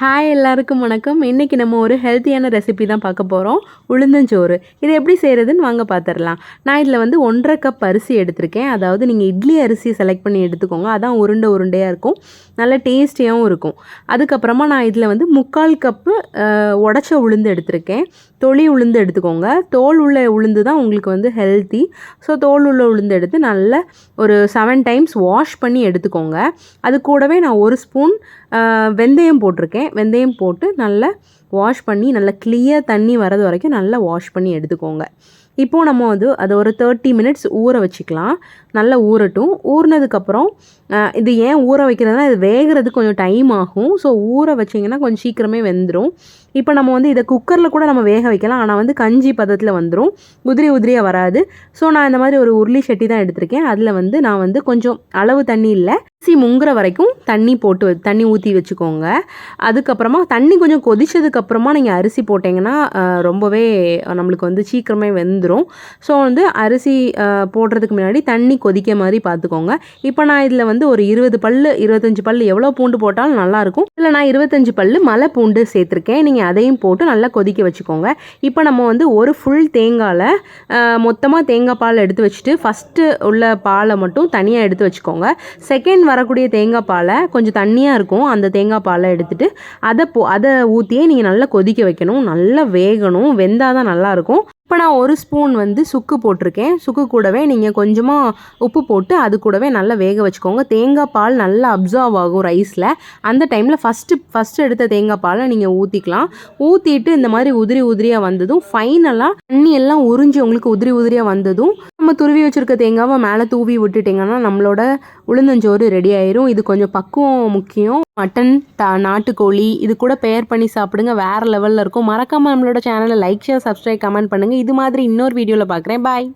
Hi எல்லாருக்கும் வணக்கம். இன்றைக்கி நம்ம ஒரு ஹெல்த்தியான ரெசிபி தான் பார்க்க போகிறோம் உளுந்தஞ்சோறு. இது எப்படி செய்கிறதுன்னு வாங்க பார்த்துடலாம் நான் இதில் வந்து ஒன்றரை கப் அரிசி எடுத்திருக்கேன். அதாவது நீங்கள் இட்லி அரிசி செலக்ட் பண்ணி எடுத்துக்கோங்க. அதான் உருண்டை உருண்டையாக இருக்கும். நல்ல டேஸ்டியாகவும் இருக்கும். அதுக்கப்புறமா நான் இதில் வந்து முக்கால் கப்பு உடச்ச உளுந்து எடுத்திருக்கேன். தொளி உளுந்து எடுத்துக்கோங்க. தோல் உள்ள உளுந்து தான் உங்களுக்கு வந்து ஹெல்த்தி ஸோ தோல் உள்ள உளுந்து எடுத்து நல்லா ஒரு செவன் டைம்ஸ் வாஷ் பண்ணி எடுத்துக்கோங்க. அது கூடவே நான் ஒரு ஸ்பூன் வெந்தயம் போட்டிருக்கேன். வெந்தயம் போட்டு நல்லா வாஷ் பண்ணி நல்லா கிளியர் தண்ணி வரது வரைக்கும் நல்லா வாஷ் பண்ணி எடுத்துக்கோங்க. இப்போது நம்ம வந்து அதை ஒரு தேர்ட்டி மினிட்ஸ் ஊற வச்சுக்கலாம். நல்லா ஊறட்டும். ஊறினதுக்கப்புறம் இது ஏன் ஊற வைக்கிறதுனா இது வேகிறதுக்கு கொஞ்சம் டைம் ஆகும். ஸோ ஊற வச்சிங்கன்னா கொஞ்சம் சீக்கிரமே வெந்துடும் இப்போ நம்ம வந்து இதை குக்கரில் கூட நம்ம வேக வைக்கலாம். ஆனால் வந்து கஞ்சி பதத்தில் வந்துடும் உதிரி உதிரியாக வராது. ஸோ நான் இந்த மாதிரி ஒரு உருளி சட்டி தான் எடுத்திருக்கேன். அதில் வந்து நான் வந்து கொஞ்சம் அளவு தண்ணி இல்லை. அரிசி முங்குற வரைக்கும் தண்ணி போட்டு தண்ணி ஊற்றி வச்சுக்கோங்க. அதுக்கப்புறமா தண்ணி கொஞ்சம் கொதிச்சதுக்கப்புறமா நீங்கள் அரிசி போட்டிங்கன்னா ரொம்பவே நம்மளுக்கு வந்து சீக்கிரமே வெந்துடும் ஸோ வந்து அரிசி போடுறதுக்கு முன்னாடி தண்ணி கொதிக்க மாதிரி பார்த்துக்கோங்க. இப்போ நான் இதில் வந்து ஒரு இருபது பல் இருபத்தஞ்சி பல் எவ்வளோ பூண்டு போட்டாலும் நல்லாயிருக்கும். இதில் நான் இருபத்தஞ்சி பல் மலை பூண்டு சேர்த்துருக்கேன். நீங்கள் அதையும் போட்டு நல்லா கொதிக்க வச்சுக்கோங்க. இப்போ நம்ம வந்து ஒரு ஃபுல் தேங்காயில் மொத்தமாக தேங்காய் பால் எடுத்து வச்சுட்டு ஃபஸ்ட்டு உள்ள பாலை மட்டும் தனியாக எடுத்து வச்சுக்கோங்க. செகண்ட் வரக்கூடிய தேங்காய் பாலை கொஞ்சம் தண்ணியாக இருக்கும். அந்த தேங்காய் பாலை எடுத்துகிட்டு அதை போ அதை ஊற்றியே நீங்கள் நல்லா கொதிக்க வைக்கணும். நல்லா வேகணும். வெந்தால் தான் நல்லாயிருக்கும். இப்போ நான் ஒரு ஸ்பூன் வந்து சுக்கு போட்டிருக்கேன். சுக்கு கூடவே நீங்கள் கொஞ்சமாக உப்பு போட்டு அது கூடவே நல்லா வேக வச்சுக்கோங்க. தேங்காய் பால் நல்லா அப்சர்வ் ஆகும் ரைஸில் அந்த டைமில் ஃபஸ்ட்டு ஃபஸ்ட்டு எடுத்த தேங்காய் பாலை நீங்கள் ஊற்றிக்கலாம் ஊற்றிட்டு இந்த மாதிரி உதிரி உதிரியாக வந்ததும் ஃபைனலாக தண்ணி எல்லாம் உறிஞ்சி உங்களுக்கு உதிரி உதிரியாக வந்ததும் நம்ம துருவி வச்சுருக்க தேங்காவை மேலே தூவி விட்டுட்டிங்கன்னா நம்மளோட உளுந்தஞ்சோறு ரெடி ஆயிரும். இது கொஞ்சம் பக்குவம் முக்கியம். மட்டன் த நாட்டுக்கோழி இது கூட பேர் பண்ணி சாப்பிடுங்க. வேறு லெவலில் இருக்கும். மறக்காமல் நம்மளோட சேனலை லைக் ஷேர் சப்ஸ்கிரைப் கமெண்ட் பண்ணுங்கள் இது மாதிரி இன்னொரு வீடியோவில் பார்க்குறேன் பாய்